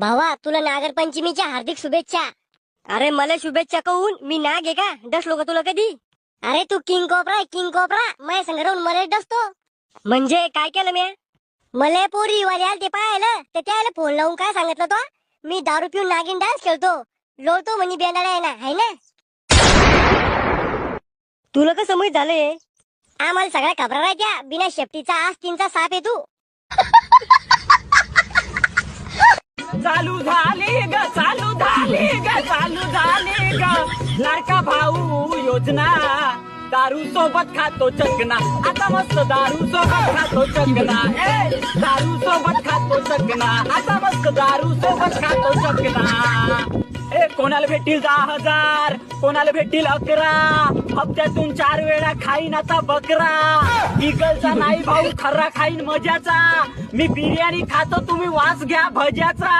भावा तुला नागर पंचमीच्या हार्दिक शुभेच्छा. अरे मला शुभेच्छा कहून मी नाग आहे का? डसलो का तुला कधी? अरे तू किंग कोपरा आहे, किंग कोपरा. माझ्या संग राहून मला डसतो. म्हणजे काय केलं मी? मला पोरी वाले आले ते पाहायला तर त्याला फोन लावून काय सांगितलं तो? मी दारू पिऊन नागिन डान्स खेळतो. लोळतो म्हणे बेंदाडा आहे ना हाय ना? तुला कसं माहीत झालंय? आम्हाला सगळ्या खबरा राहत्या बिना शेपटीचा आस्तींचा साप आहे तू. चालू झाली ग चालू झाली ग चालू झाली ग. लाडका भाऊ योजना दारू सोबत खातो चकना आता मस्त दारू सोबत खातो चकना ए दारू सोबत खातो चकना आता मस्त दारू सोबत खातो चकना कोणाला भेटतील दहा हजार? कोणाला भेटतील अकरा? हप्त्यातून चार वेळा खाईन आता बकरा. इगलचा नाही भाऊ खर्रा खाईन मजाचा मी बिर्याणी खातो तुम्ही वास घ्या भज्याचा.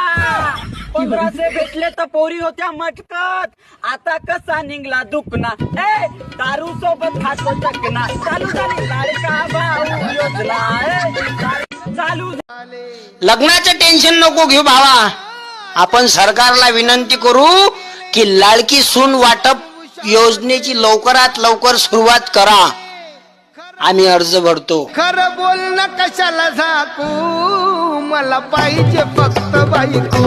पंधराशे भेटले तर पोरी होत्या मटकत. आता कसा निघला दुखना. ए दारू सोबत खातो चकना चालू झाली लाडका भाऊ योजना. चालू लग्नाचं टेन्शन नको घेऊ भावा. आपण सरकारला विनंती करू की लाडकी सून वाटप योजनेची लवकरात लवकर सुरुवात करा. आम्ही अर्ज भरतो. खरं बोलणं कशाला झाकू? मला पाहिजे फक्त बायको.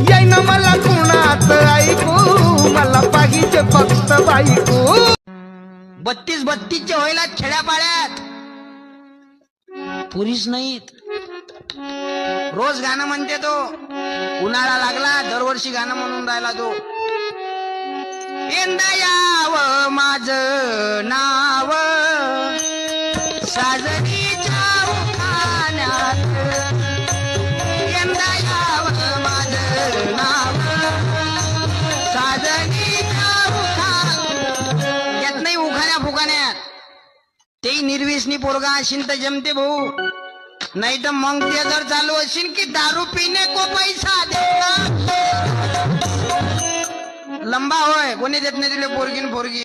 येईन मला कुणात ऐकू? मला पाहिजे फक्त बायको. बत्तीस बत्तीसचे व्हायला खेड्यापाड्यात. पुरीच नाहीत. रोज गाणं म्हणते तो. उन्हाळा लागला दरवर्षी गाणं म्हणून राहिला तो. यंदा याव माझ नाव. साजरीच्या उखाण्यात याव माझ नाव. साजरीच्या उखाण्यात येत नाही उखाण्या फुकाण्यात ते निर्व्यसनी पोरगा शिंत जमते भाऊ. नाही तर मग ते जर चालू असेल की दारू पिणे को पैसा देना लंबा होय कोणी देत नाही तुला पोरगी न पोरगी.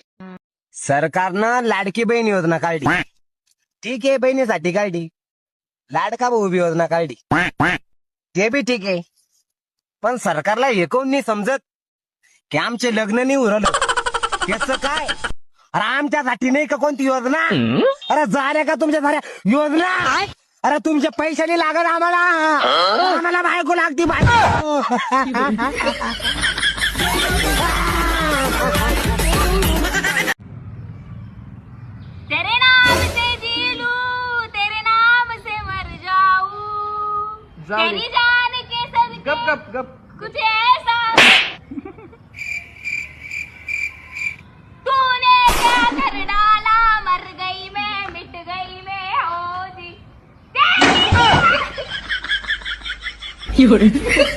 सरकारनं लाडकी बहीण योजना काढली. ठीक आहे बहिणीसाठी काढली. लाडका भाऊ बी योजना काढली. ते बी ठीक आहे. पण सरकारला हे कोण नाही समजत की आमचे लग्न नाही उरलं. याच काय? अरे आमच्यासाठी नाही का कोणती योजना? अरे झाल्या का तुमच्या साऱ्या योजना? अरे तुमच्या पैशाने लागत आम्हाला. आम्हाला बायको लागती तेरे नाम से जी लूँ तेरे नाम से मर जाऊँ। तेरी जान के सदके गप गप गप। कुछ ऐसा हो जी तेरी